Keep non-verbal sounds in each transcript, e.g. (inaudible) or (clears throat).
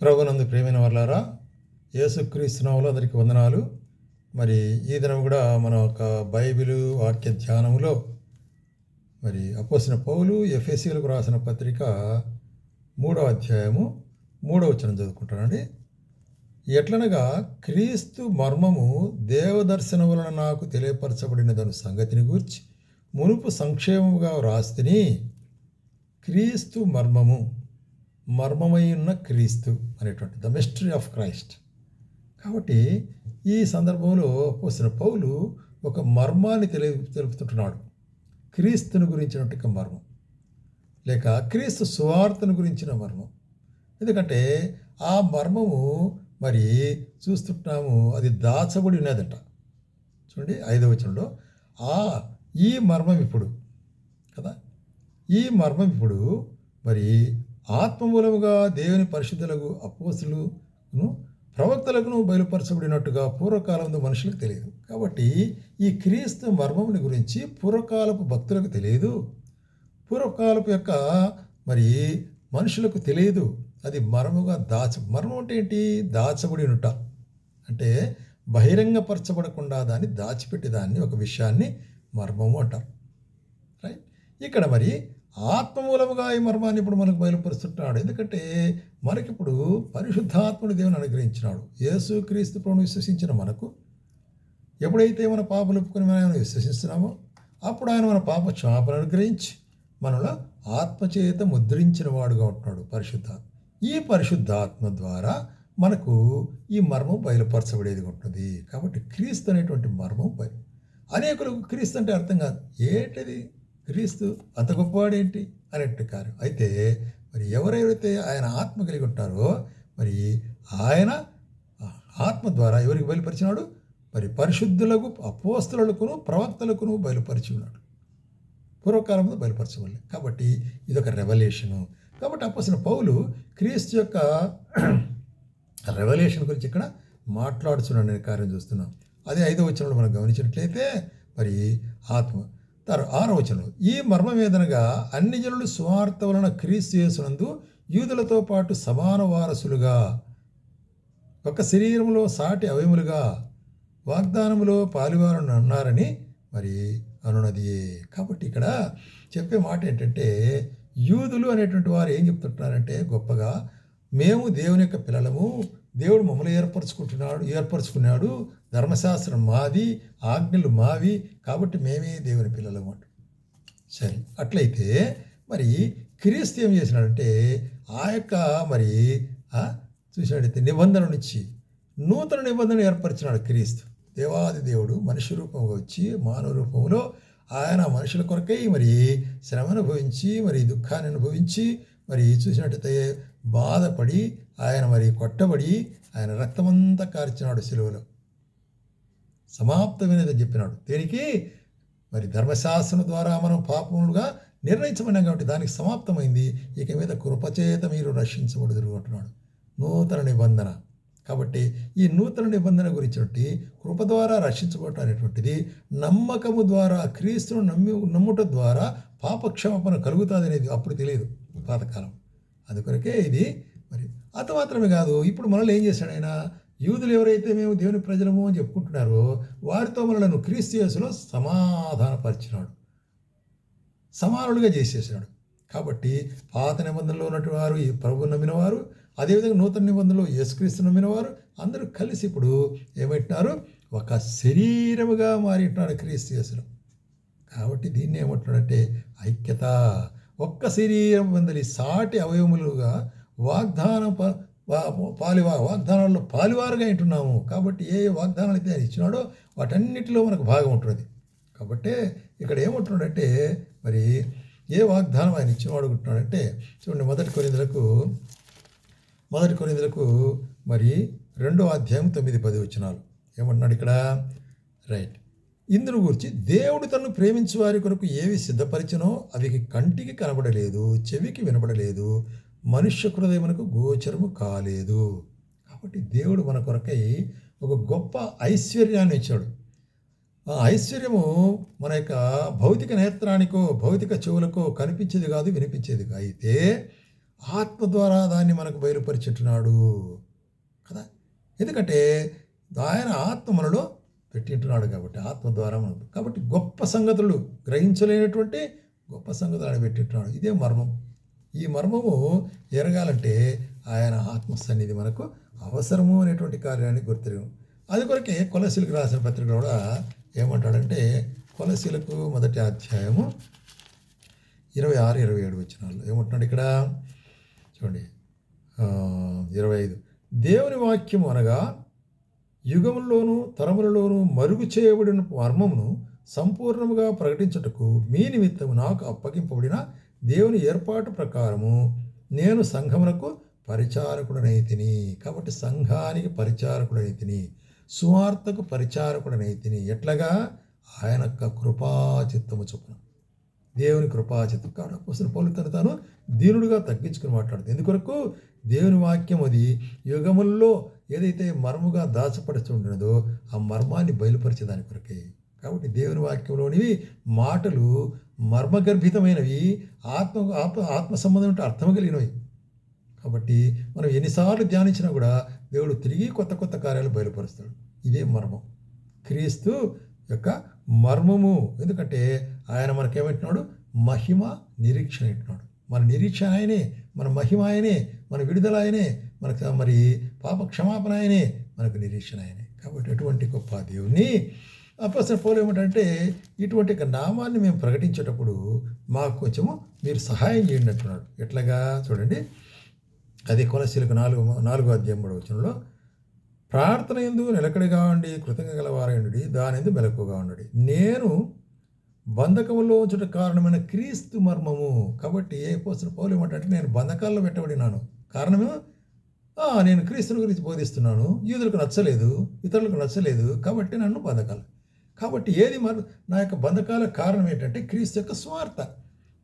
ప్రభునందు ప్రేమైన వర్లారా యేసుక్రీస్తునాములు అందరికీ వందనాలు. మరి ఈ దినం కూడా మన ఒక బైబిలు వాక్య ధ్యానములో మరి అపోసిన పౌలు ఎఫ్ఎస్సీలకు రాసిన పత్రిక మూడవ అధ్యాయము మూడవ వచనం చదువుకుంటానండి. ఎట్లనగా క్రీస్తు మర్మము దేవదర్శనం వలన నాకు తెలియపరచబడిన దాని సంగతిని గూర్చి మునుపు సంక్షేమముగా వ్రాస్తిని క్రీస్తు మర్మము మర్మమై ఉన్న క్రీస్తు అనేటువంటి ద మిస్టరీ ఆఫ్ క్రైస్ట్ కాబట్టి ఈ సందర్భంలో పోసిన పౌలు ఒక మర్మాన్ని తెలి తెలుపుతుంటున్నాడు. క్రీస్తుని గురించినట్టు మర్మం. లేక క్రీస్తు సువార్తను గురించిన మర్మం. ఎందుకంటే ఆ మర్మము మరి చూస్తుంటున్నాము అది దాచబడి ఉన్నదట. చూడండి ఐదవ వచనంలో ఆ ఈ మర్మం ఇప్పుడు. కదా? ఈ మర్మం ఇప్పుడు మరి ఆత్మమూలముగా దేవుని పరిశుద్ధులకు అపోసులను ప్రవక్తలకు బయలుపరచబడినట్టుగా పూర్వకాలంలో మనుషులకు తెలియదు. కాబట్టి ఈ క్రీస్తు మర్మముని గురించి పూర్వకాలపు భక్తులకు తెలియదు. పూర్వకాలపు యొక్క మరి మనుషులకు తెలియదు. అది మర్మముగా దాచ మర్మం అంటే ఏంటి? దాచబడినుట. అంటే బహిరంగపరచబడకుండా దాన్ని దాచిపెట్టి దాన్ని ఒక విషయాన్ని మర్మము అంటారు. రైట్? ఇక్కడ మరి ఆత్మమూలముగా ఈ మర్మాన్ని ఇప్పుడు మనకు బయలుపరుస్తుంటాడు. ఎందుకంటే మనకిప్పుడు పరిశుద్ధాత్ముడు దేవుని అనుగ్రహించినాడు. యేసు క్రీస్తు ప్రభుని విశ్వసించిన మనకు ఎప్పుడైతే మన పాపలు ఒప్పుకొని మనం ఆయన విశ్వసిస్తున్నామో అప్పుడు ఆయన మన పాప క్షమాపణ అనుగ్రహించి మనలో ఆత్మచేత ముద్రించిన వాడుగా ఉంటున్నాడు పరిశుద్ధాత్మ ఈ పరిశుద్ధాత్మ ద్వారా మనకు ఈ మర్మం బయలుపరచబడేది ఉంటుంది కాబట్టి క్రీస్తు అనేటువంటి మర్మం బయలు అనేకులకు క్రీస్తు అంటే అర్థం కాదు. ఏంటిది? క్రీస్తు అంత గొప్పవాడేంటి? అనేటువంటి కార్యం అయితే మరి ఎవరెవరైతే ఆయన ఆత్మ కలిగి ఉంటారో మరి ఆయన ఆత్మ ద్వారా ఎవరికి బయలుపరిచినాడు? మరి పరిశుద్ధులకు అపోస్తులకును ప్రవక్తలకును బయలుపరిచి ఉన్నాడు పూర్వకాలంలో బయలుపరచవాలి కాబట్టి ఇదొక రెవల్యూషను కాబట్టి అప్పసిన పౌలు క్రీస్తు యొక్క (clears throat) రెవల్యూషన్ గురించి ఇక్కడ మాట్లాడుచున్నాడు అనే కార్యం చూస్తున్నాం. అదే ఐదో వచనంలో మనం గమనించినట్లయితే మరి ఆత్మ తరు ఆరో వచనం ఈ మర్మవేదనగా అన్ని జనులు సువార్త వలన క్రీస్తు చేసినందు యూదులతో పాటు సమాన వారసులుగా ఒక శరీరంలో సాటి అవయములుగా వాగ్దానములో పాలువారని అన్నారని మరి అనున్నది కాబట్టి ఇక్కడ చెప్పే మాట ఏంటంటే యూదులు అనేటువంటి వారు ఏం చెప్తుంటున్నారంటే గొప్పగా మేము దేవుని యొక్క పిల్లలము దేవుడు మమ్మల్ని ఏర్పరచుకుంటున్నాడు ఏర్పరచుకున్నాడు. ధర్మశాస్త్రం మాది ఆజ్ఞలు మావి. కాబట్టి మేమే దేవుని పిల్లలు అన్నమాట సరే అట్లయితే మరి క్రీస్తు ఏం చేసినాడంటే ఆ యొక్క మరి చూసినట్టయితే నిబంధన నుంచి నూతన నిబంధన ఏర్పరిచినాడు క్రీస్తు. దేవాది దేవుడు మనిషి రూపంగా వచ్చి మానవ రూపంలో ఆయన మనుషుల కొరకై మరి శ్రమ అనుభవించి మరి దుఃఖాన్ని అనుభవించి మరి చూసినట్టయితే బాధపడి ఆయన మరి కొట్టబడి ఆయన రక్తమంతా కార్చినాడు సిలువలో. సమాప్తమైనదని చెప్పినాడు. దేనికి? మరి ధర్మశాస్త్రం ద్వారా మనం పాపములుగా నిర్ణయించబడినాం కాబట్టి దానికి సమాప్తమైంది. ఇక మీద కృపచేత మీరు రక్షించబడుదురు అంటున్నాడు. నూతన నిబంధన. కాబట్టి ఈ నూతన నిబంధన గురించి కృప ద్వారా రక్షించబడటం అనేటువంటిది నమ్మకము ద్వారా క్రీస్తును నమ్మి నమ్ముట ద్వారా పాపక్షమాపణ కలుగుతుంది అనేది అప్పుడు తెలియదు. పాతకాలం. అందుకొరకే ఇది. మరి అంత మాత్రమే కాదు ఇప్పుడు మనల్ని ఏం చేశాడు ఆయన? యూదులు ఎవరైతే మేము దేవుని ప్రజలము అని చెప్పుకుంటున్నారో వారితో మనలను క్రీస్తుయస్సులో సమాధానపరిచినాడు. సమానులుగా చేసేసాడు కాబట్టి పాత నిబంధనలో ఉన్నటువంటి వారు ఈ ప్రభు నమ్మిన వారు అదేవిధంగా నూతన నిబంధనలో యేసుక్రీస్తు నమ్మినవారు అందరూ కలిసి ఇప్పుడు ఏమంటున్నారు? ఒక శరీరముగా మారింటున్నాడు క్రీస్తు యేసులో కాబట్టి దీన్ని ఏమంటున్నాడంటే ఐక్యత. ఒక్క శరీరం వందలి సాటి అవయములుగా వాగ్దానం పాలివా వాగ్దానాల్లో పాలివారుగా ఉంటున్నాము. కాబట్టి ఏ వాగ్దానాలు అయితే ఆయన ఇచ్చినాడో వాటన్నిటిలో మనకు భాగం ఉంటుంది. కాబట్టి ఇక్కడ ఏమంటున్నాడంటే మరి ఏ వాగ్దానం ఆయన ఇచ్చినవాడు ఉంటున్నాడంటే చూడండి మొదటి కొరిందులకు మొదటి కొరిందులకు మరి రెండో అధ్యాయం తొమ్మిది పది వచ్చినాలు. ఏమంటున్నాడు ఇక్కడ? రైట్. ఇందును గురించి దేవుడు తనను ప్రేమించు వారి కొరకు ఏవి సిద్ధపరిచినో అవి కంటికి కనబడలేదు చెవికి వినబడలేదు మనుష్య హృదయమునకు గోచరము కాలేదు. కాబట్టి దేవుడు మన కొరకై ఒక గొప్ప ఐశ్వర్యాన్ని ఇచ్చాడు. ఆ ఐశ్వర్యము మన యొక్క భౌతిక నేత్రానికో భౌతిక చెవులకో కనిపించేది కాదు వినిపించేది అయితే ఆత్మ ద్వారా దాన్ని మనకు బయలుపరిచిట్టున్నాడు కదా. ఎందుకంటే ఆయన ఆత్మ మనలో పెట్టింటున్నాడు కాబట్టి ఆత్మ ద్వారా మనం కాబట్టి గొప్ప సంగతులు గ్రహించలేనటువంటి గొప్ప సంగతులు ఆయన పెట్టింటున్నాడు. ఇదే మర్మం. ఈ మర్మము ఎరగాలంటే ఆయన ఆత్మ సన్నిధి మనకు అవసరము అనేటువంటి కార్యాన్ని గుర్తిరిగాం అది కొరకే కొలసీలకు రాసిన పత్రిక కూడా ఏమంటాడంటే కొలసీలకు మొదటి అధ్యాయము ఇరవై ఆరు ఇరవై ఏడు వచ్చినాళ్ళు ఏమంటున్నాడు ఇక్కడ? చూడండి. ఇరవై ఐదు. దేవుని వాక్యము అనగా యుగముల్లోనూ తరములలోనూ మరుగు చేయబడిన మర్మమును సంపూర్ణముగా ప్రకటించుటకు మీ నిమిత్తము నాకు అప్పగింపబడిన దేవుని ఏర్పాటు ప్రకారము నేను సంఘమునకు పరిచారకుడనైతిని. కాబట్టి సంఘానికి పరిచారకుడనైతిని సువార్తకు పరిచారకుడనైతిని. ఎట్లాగా? ఆయన యొక్క కృపాచిత్తము చొప్పున. దేవుని కృపాచితం కాడు అపోసిన పౌలు తను తాను దీనుడుగా తగ్గించుకుని మాట్లాడుతుంది. ఎందుకొరకు? దేవుని వాక్యం అది యుగముల్లో ఏదైతే మర్మగా దాచపడుతుండదో ఆ మర్మాన్ని బయలుపరిచే దాని కొరకే. కాబట్టి దేవుని వాక్యంలోనివి మాటలు మర్మగర్భితమైనవి ఆత్మ ఆత్మ ఆత్మ సంబంధం అంటే అర్థం కలిగినవి. కాబట్టి మనం ఎన్నిసార్లు ధ్యానించినా కూడా దేవుడు తిరిగి కొత్త కొత్త కార్యాలు బయలుపరుస్తాడు. ఇదే మర్మం. క్రీస్తు యొక్క మర్మము. ఎందుకంటే ఆయన మనకేమంటున్నాడు? మహిమ నిరీక్షణ అంటున్నాడు. మన నిరీక్షణ ఆయనే మన మహిమ ఆయనే మన విడుదల ఆయనే మనకు మరి పాప క్షమాపణ ఆయనే మనకు నిరీక్షణ ఆయనే. కాబట్టి అటువంటి గొప్ప దేవుని అప్పసిన పోలు ఏమిటంటే ఇటువంటి నామాన్ని మేము ప్రకటించేటప్పుడు మాకు కొంచెము మీరు సహాయం చేయండి అంటున్నాడు. ఎట్లాగా? చూడండి. అది కొలసీలకు నాలుగు నాలుగో అధ్యాయం మూడవ వచనంలో ప్రార్థన ఎందు నిలకడగా ఉండి కృతజ్ఞ గలవారైండి దాని ఎందు మెలకుగా ఉండడి. నేను బంధకంలో ఉంచట కారణమైన క్రీస్తు మర్మము. కాబట్టి ఏ పోసిన పౌలు ఏమంటే నేను బంధకాల్లో పెట్టబడినాను. కారణము నేను క్రీస్తుని గురించి బోధిస్తున్నాను. యూదులకు నచ్చలేదు ఇతరులకు నచ్చలేదు. కాబట్టి నన్ను బంధకాలు. కాబట్టి ఏది మర్ నా యొక్క బంధకాల కారణం ఏంటంటే క్రీస్తు యొక్క స్వార్థ.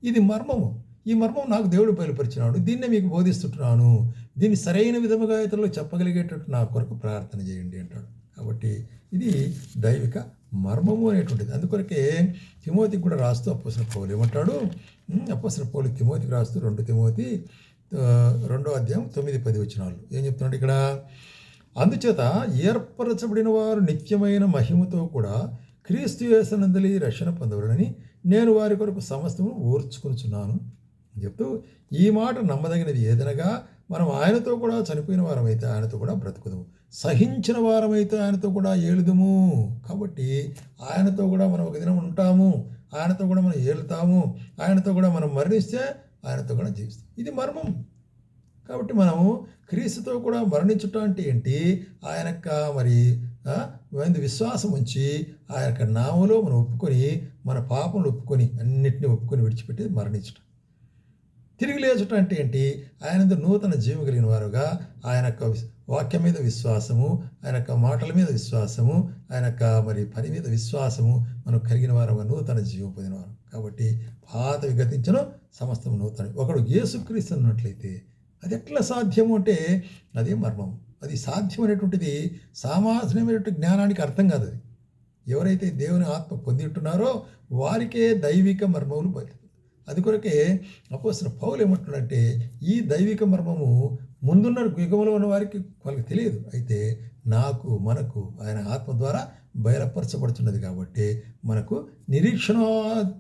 ఇది మర్మము. ఈ మర్మం నాకు దేవుడు బయలుపరిచినాడు. దీన్నే మీకు బోధిస్తుంటున్నాను. దీన్ని సరైన విధముగా ఇతరులకు చెప్పగలిగేటట్టు నా కొరకు ప్రార్థన చేయండి అంటాడు. కాబట్టి ఇది దైవిక మర్మము అనేటువంటిది. అందుకొరకే తిమోతికి కూడా రాస్తూ అప్పసిన పౌలు ఏమంటాడు? అప్పసిన పౌలు తిమోతికి రాస్తూ రెండు తిమోతి రెండో అధ్యాయం తొమ్మిది పది వచ్చినాళ్ళు ఏం చెప్తున్నాడు ఇక్కడ? అందుచేత ఏర్పరచబడిన వారు నిత్యమైన మహిమతో కూడా క్రీస్తు యేసనందలి రక్షణ పొందవరని నేను వారి కొరకు సమస్తము ఊర్చుకొనిచున్నాను. చెప్తూ ఈ మాట నమ్మదగినది ఏదనగా మనం ఆయనతో కూడా చనిపోయిన వారమైతే ఆయనతో కూడా బ్రతుకుదాము. సహించిన వారమైతే ఆయనతో కూడా ఏలుదుము. కాబట్టి ఆయనతో కూడా మనం ఒక దినం ఉంటాము. ఆయనతో కూడా మనం ఏలుతాము. ఆయనతో కూడా మనం మరణిస్తే ఆయనతో కూడా జీవిస్తాం. ఇది మర్మం. కాబట్టి మనము క్రీస్తుతో కూడా మరణించుట అంటే ఏంటి? ఆయన యొక్క మరి విశ్వాసం ఉంచి ఆయన యొక్క నామలో మనం ఒప్పుకొని మన పాపములు ఒప్పుకొని అన్నిటిని ఒప్పుకొని విడిచిపెట్టి మరణించటం. తిరిగి లేచుట అంటే ఏంటి? ఆయన నూతన జీవం కలిగిన వారుగా ఆయన యొక్క వాక్యం మీద విశ్వాసము ఆయన యొక్క మాటల మీద విశ్వాసము ఆయన యొక్క మరి పని మీద విశ్వాసము మనం కలిగిన వారు నూతన జీవం పొందినవారు కాబట్టి పాత విగతించిన సమస్తం నూతన ఒకడు యేసుక్రీస్తు అన్నట్లయితే అది ఎట్లా సాధ్యము అంటే అదే మర్మం అది సాధ్యమైనటువంటిది సామాన్యమైనటువంటి జ్ఞానానికి అర్థం కాదు అది. ఎవరైతే దేవుని ఆత్మ పొందింటున్నారో వారికే దైవిక మర్మములు అది కొరకే అపోసిన పౌలు ఏమంటున్నాడంటే ఈ దైవిక మర్మము ముందున్న యుగంలో ఉన్న వారికి వాళ్ళకి తెలియదు. అయితే నాకు మనకు ఆయన ఆత్మ ద్వారా బయలుపరచబడుతున్నది కాబట్టి మనకు నిరీక్షణ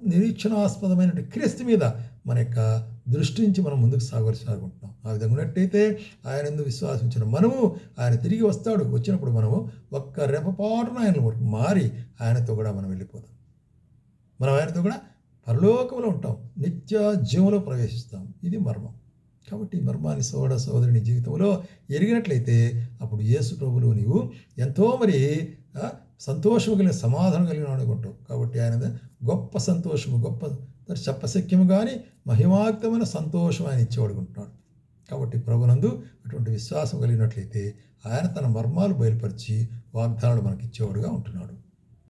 నిరీక్షణాస్పదమైన క్రీస్తు మీద మన యొక్క దృష్టి నుంచి మనం ముందుకు సాగవలసి ఆ విధంగా ఉన్నట్టయితే ఆయన ఎందుకు విశ్వాసించిన మనము ఆయన తిరిగి వస్తాడు. వచ్చినప్పుడు మనము ఒక్క రెపపాటున ఆయన మారి ఆయనతో కూడా మనం వెళ్ళిపోతాం మనం ఆయనతో కూడా పరలోకంలో ఉంటాం. నిత్య జీవంలో ప్రవేశిస్తాం. ఇది మర్మం. కాబట్టి ఈ మర్మాన్ని సోదర సోదరుని జీవితంలో ఎరిగినట్లయితే అప్పుడు యేసు ప్రభులు నీవు ఎంతో మరి సంతోషము కలిగిన సమాధానం కలిగిన అనుకుంటావు. కాబట్టి ఆయన గొప్ప సంతోషము గొప్ప చెప్పశక్యము కానీ మహిమాక్తమైన సంతోషం ఆయన ఇచ్చేవాడుకుంటున్నాడు కాబట్టి ప్రభునందు అటువంటి విశ్వాసం కలిగినట్లయితే ఆయన తన మర్మాలు బయలుపరిచి వాగ్దానాలు మనకి ఇచ్చేవాడుగా ఉంటున్నాడు.